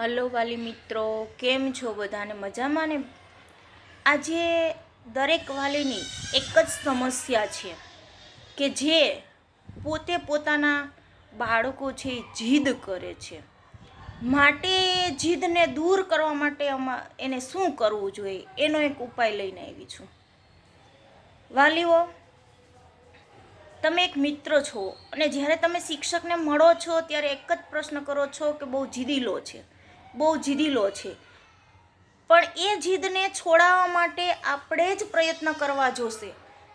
Hello વાલી મિત્રો, કેમ છો બધાને મજામાં ને? આજે દરેક વાલીની એક જ સમસ્યા છે કે જે પોતે પોતાના બાળકો છે એ જીદ કરે છે. માટે જીદને દૂર કરવા માટે અમા એને શું કરવું જોઈએ? એનો એક ઉપાય લઈને આવી છું. વાલીઓ, તમે એક મિત્ર છો અને જ્યારે તમે શિક્ષકને મળો છો ત્યારે એક જ પ્રશ્ન કરો છો કે બહુ જીદીલો છે. બહુ જીદીલો છે. પણ એ જીદને છોડાવવા માટે આપણે જ પ્રયત્ન કરવા જોશે.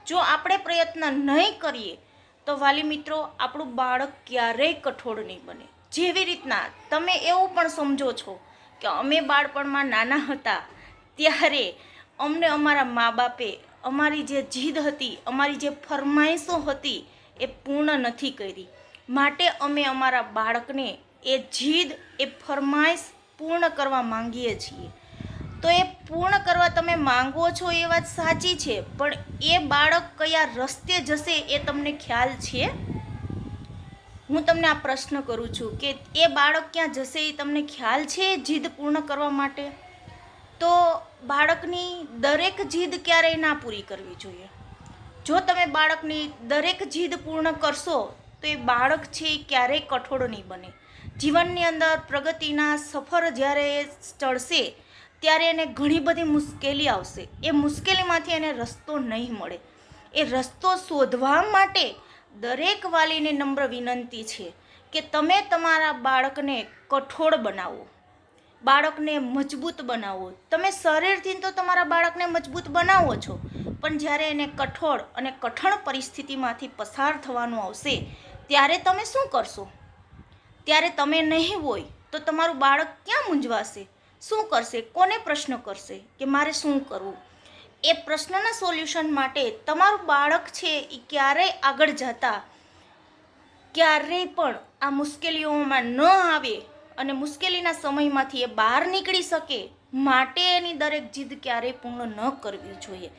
જો આપણે પ્રયત્ન નહીં કરીએ, તો વાલી મિત્રો, આપણું બાળક ક્યારેય કઠોળ નહીં બને. જેવી રીતના તમે એવું પણ સમજો છો કે અમે બાળપણમાં નાના હતા, ત્યારે અમને અમારા મા બાપે અમારી જે જીદ હતી, અમારી જે ફરમાઈશો હતી, એ પૂર્ણ નથી કરી. માટે અમે અમારા બાળકને એ જીદ, એ ફરમાઈશ પૂર્ણ કરવા માંગીએ છીએ. તો એ પૂર્ણ કરવા તમે માંગો છો એ વાત સાચી છે, પણ એ બાળક કયા રસ્તે જશે એ તમને ખ્યાલ છે? હું તમને આ પ્રશ્ન કરું છું કે એ બાળક ક્યાં જશે એ તમને ખ્યાલ છે જીદ પૂર્ણ કરવા માટે? તો બાળકની દરેક જીદ ક્યારેય ના પૂરી કરવી જોઈએ. જો તમે બાળકની દરેક જીદ પૂર્ણ કરશો, તો એ બાળક છે એ ક્યારેય કઠોળ નહીં બને. જીવનની અંદર પ્રગતિના સફર જ્યારે એ ચડશે, ત્યારે એને ઘણી બધી મુશ્કેલી આવશે. એ મુશ્કેલીમાંથી એને રસ્તો નહીં મળે. એ રસ્તો શોધવા માટે દરેક વાલીને નમ્ર વિનંતી છે કે તમે તમારા બાળકને કઠોળ બનાવો, બાળકને મજબૂત બનાવો. તમે શરીરથી તો તમારા બાળકને મજબૂત બનાવો છો, પણ જ્યારે એને કઠોળ અને કઠણ પરિસ્થિતિમાંથી પસાર થવાનું આવશે, ત્યારે તમે શું કરશો? ત્યારે તમે નહીં હોય તો તમારું બાળક ક્યાં મૂંઝવાશે? શું કરશે? કોને પ્રશ્ન કરશે કે મારે શું કરવું? એ પ્રશ્નના સોલ્યુશન માટે તમારું બાળક છે એ ક્યારેય આગળ જતા ક્યારેય પણ આ મુશ્કેલીઓમાં ન આવે અને મુશ્કેલીના સમયમાંથી એ બહાર નીકળી શકે માટે એની દરેક જીદ ક્યારેય પૂર્ણ ન કરવી જોઈએ.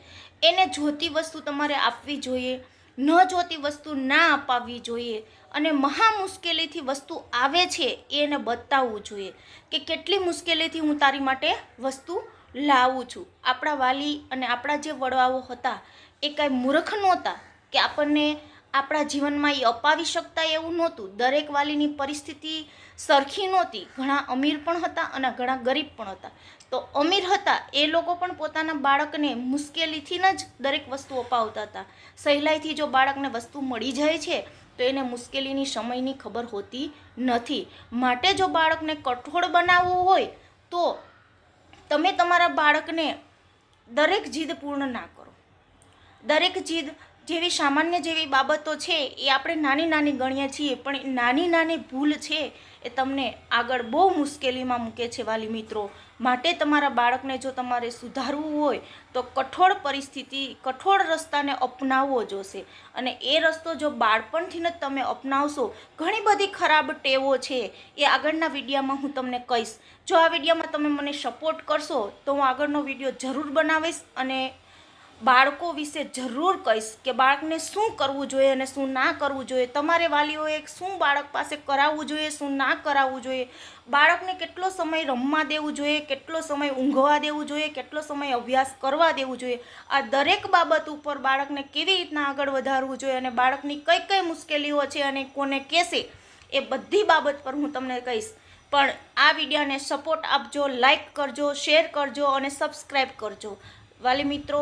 એને જોતી વસ્તુ તમારે આપવી જોઈએ. ન જોતી વસ્તુ ના અપાવવી જોઈએ અને મહા મુશ્કેલીથી વસ્તુ આવે છે એને બતાવવું જોઈએ કે કેટલી મુશ્કેલીથી હું તારી માટે વસ્તુ લાવું છું. આપણા વાલી અને આપણા જે વડવાઓ હતા એ કાંઈ મૂર્ખ નહોતા કે આપણને આપણા જીવનમાં એ અપાવી શકતા એવું નહોતું. દરેક વાલીની પરિસ્થિતિ સરખી નહોતી. ઘણા અમીર પણ હતા અને ઘણા ગરીબ પણ હતા. તો અમીર હતા એ લોકો પણ પોતાના બાળકને મુશ્કેલીથી જ દરેક વસ્તુ અપાવતા હતા. સહેલાઈથી જો બાળકને વસ્તુ મળી જાય છે, તો એને મુશ્કેલીની સમયની ખબર હોતી નથી. માટે જો બાળકને કઠોળ બનાવવું હોય, તો તમે તમારા બાળકને દરેક જીદ પૂર્ણ ના કરો. દરેક જીદ જેવી સામાન્ય જેવી બાબતો છે, એ આપણે નાની નાની ગણીએ છીએ, પણ નાની નાની ભૂલ છે, એ તમને આગળ બહુ મુશ્કેલીમાં મૂકે છે, વાલી મિત્રો. માટે તમારા બાળકને જો તમારે સુધારવું હોય, તો કઠોળ પરિસ્થિતિ, કઠોળ રસ્તાને અપનાવવો જોશે. અને એ રસ્તો જો બાળપણથી જ તમે અપનાવશો, ઘણી બધી ખરાબ ટેવો છે. એ આગળના વિડીયામાં હું તમને કહીશ. જો આ વિડીયોમાં તમે મને સપોર્ટ કરશો, તો હું આગળનો વીડિયો જરૂર બનાવીશ અને બાળકો વિશે જરૂર કહીશ કે બાળકને શું કરવું જોઈએ અને શું ના કરવું જોઈએ. તમારે વાલીઓએ શું બાળક પાસે કરાવવું જોઈએ, શું ના કરાવવું જોઈએ? બાળકને કેટલો સમય રમવા દેવું જોઈએ, કેટલો સમય ઊંઘવા દેવું જોઈએ, કેટલો સમય અભ્યાસ કરવા દેવું જોઈએ? આ દરેક બાબત ઉપર બાળકને કેવી રીતના આગળ વધારવું જોઈએ અને બાળકની કઈ કઈ મુશ્કેલીઓ છે અને કોને કહેશે એ બધી બાબત પર હું તમને કહીશ. પણ આ વિડીયોને સપોર્ટ આપજો, લાઈક કરજો, શેર કરજો અને સબસ્ક્રાઈબ કરજો. વાલી મિત્રો